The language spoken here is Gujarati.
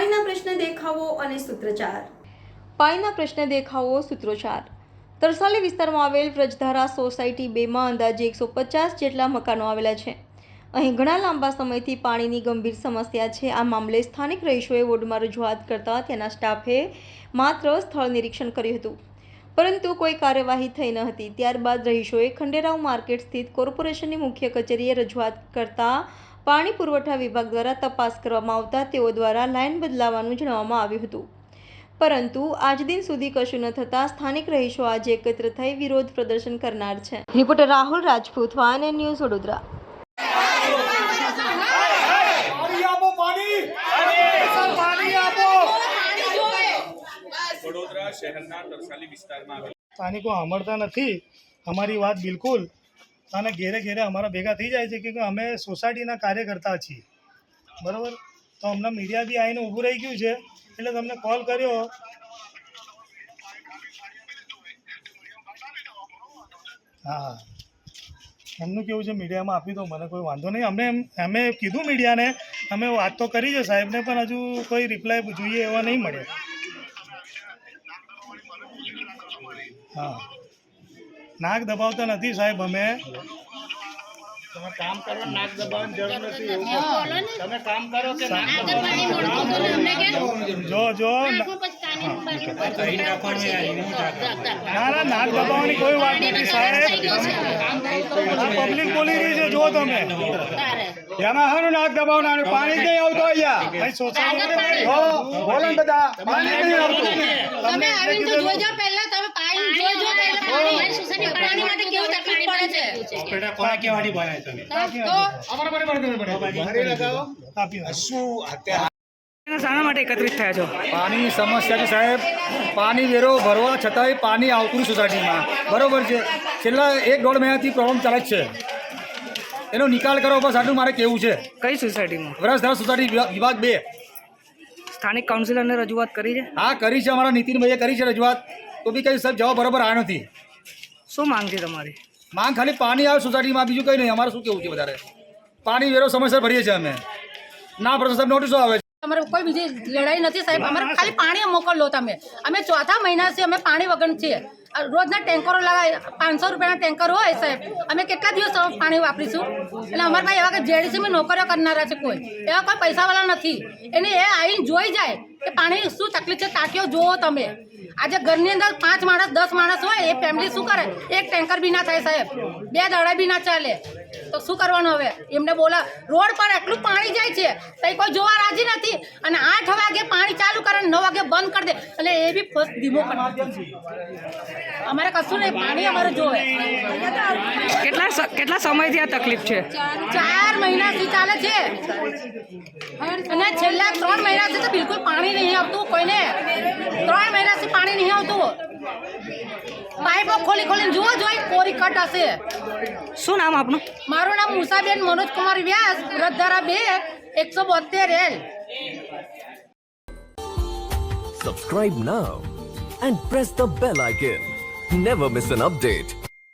પાણીના પ્રશ્ન દેખાવો અને સૂત્રચાર પાણીના પ્રશ્ન દેખાવો, સૂત્રોચ્ચાર. તરસાલી વિસ્તારમાં આવેલ વ્રજધારા સોસાયટી બેમાં અંદાજે એકસો પચાસ જેટલા મકાનો આવેલા છે. અહીં ઘણા લાંબા સમયથી પાણીની ગંભીર સમસ્યા છે. આ મામલે સ્થાનિક રહીશોએ વોર્ડમાં રજૂઆત કરતા તેના સ્ટાફે માત્ર સ્થળ નિરીક્ષણ કર્યું હતું. પરંતુ કોઈ કાર્યવાહી થઈ ન હતી. ત્યારબાદ રહીશોએ ખંડેરાવ માર્કેટ સ્થિત કોર્પોરેશનની મુખ્ય કચેરીએ રજૂઆત કરતા પાણી પુરવઠા વિભાગ દ્વારા તપાસ કરવામાં આવતા તેઓ દ્વારા લાઇન બદલાવવાનું જણાવવામાં આવ્યું હતું. પરંતુ આજ દિન સુધી કશું ન થતાં સ્થાનિક રહીશો આજે એકત્ર થઈ વિરોધ પ્રદર્શન કરનાર છે. રિપોર્ટર રાહુલ રાજપૂત વાન ન્યૂઝ વડોદરા. શહેરના તરસાલી વિસ્તારમાં સ્થાનિકો સાંભળતા નથી. અમારી વાત બિલકુલ અને ઘેરે ઘેરે અમારા ભેગા થઈ જાય છે કે અમે સોસાયટીના કાર્યકર્તા છીએ. બરાબર? તો અમને મીડિયા બી આવીને ઊભું રહી ગયું છે. એટલે તમને કોલ કર્યો. હા. એમનું કેવું છે? મીડિયામાં આપી દો, મને કોઈ વાંધો નહીં. અમે અમે કીધું મીડિયાને અમે વાત તો કરી છે સાહેબને, પણ હજુ કોઈ રિપ્લાય જોઈએ એવા નહીં મળે હા. નાક દબાવતા નથી સાહેબ અમે. તમે કામ કરો નાક દબાવવાની જરૂર નથી. તમે કામ કરો કે જો જો ના ના નાક દબાવવાની કોઈ વાત નથી સાહેબ. પબ્લિક બોલી રહી છે જો તમે. એમાં હાનું નાક દબાવવાનું પાણી નહીં આવતો અહીંયા. બોલો બધા પાણી નહીં આવતું. તમે આવીને તો જોજો પહેલા તમે શાના માટે એકત્રિત થયા છો? પાણીની સમસ્યા છે સાહેબ. પાણી વેરો ભરવા છતાંય પાણી આવતું નહીં સોસાયટીમાં. બરોબર છે. છેલ્લા એક દોઢ મહિનાથી પ્રોબ્લેમ ચાલે જ છે. એનો નિકાલ કરો બસ આટલું મારે કેવું છે? કઈ સોસાયટીમાં? વરસધારા સોસાયટી વિભાગ- વિભાગ બે. સ્થાનિક કાઉન્સિલરને રજૂઆત કરી છે? હા કરી છે અમારા નીતિનભાઈએ કરી છે રજૂઆત. તો બી કઈ સાહેબ જવાબ બરાબર આવ્યો નથી. શું માંગ છે તમારી? માંગ ખાલી પાણી આવે સોસાયટીમાં બીજું કંઈ નહીં. અમારે શું કેવું છે વધારે? પાણી વેરો સમયસર ભરીએ છીએ અમે. ના ભરતો સાહેબ નોટિસો આવે છે. અમારે કોઈ બીજી લડાઈ નથી સાહેબ. અમારે ખાલી પાણી મોકલો તમે. અમે ચોથા મહિનાથી અમે પાણી વગર છીએ. રોજના ટેન્કરો લગાય પાંચસો રૂપિયાના ટેન્કર હોય સાહેબ. અમે કેટલા દિવસ પાણી વાપરીશું? એટલે અમારા પાસે એવા કે જેડીસીમાં નોકરીઓ કરનારા છે કોઈ. એવા કોઈ પૈસાવાળા નથી. એને એ આવીને જોઈ જાય કે પાણી શું તકલીફ છે ટાંકીઓ જુઓ તમે. આજે ઘરની અંદર પાંચ માણસ દસ માણસ હોય એ ફેમિલી શું કરે? એક ટેન્કર બી ના થાય સાહેબ. બે દાડા બી ના ચાલે. તો શું કરવાનું હવે? એમને બોલા રોડ પર એટલું પાણી જાય છે તઈ કોઈ જોવા રાજી નથી. અને આઠ વાગે પાણી ચાલુ કરે નવ વાગે બંધ કરી દે. એટલે એ બી ફર્સ્ટ ધીમો અમારે કશું નહીં પાણી અમારે જોવે. કેટલા કેટલા સમયથી આ તકલીફ છે? ચાર મહિનાથી ચાલે છે. અને છેલ્લા ત્રણ મહિનાથી તો બિલકુલ પાણી નહીં આવતું કોઈને. ત્રણ મહિનાથી પાણી નહીં આવતું પાઇપો ખોલી ખોલીને જુઓ જોઈ કોરી કટ હશે. શું નામ આપનું? મારું નામ મુસાબેન મનોજ કુમાર વ્યાસ વ્રતધારા બે એકસો બોતેર L Subscribe now and press the bell icon never miss an update.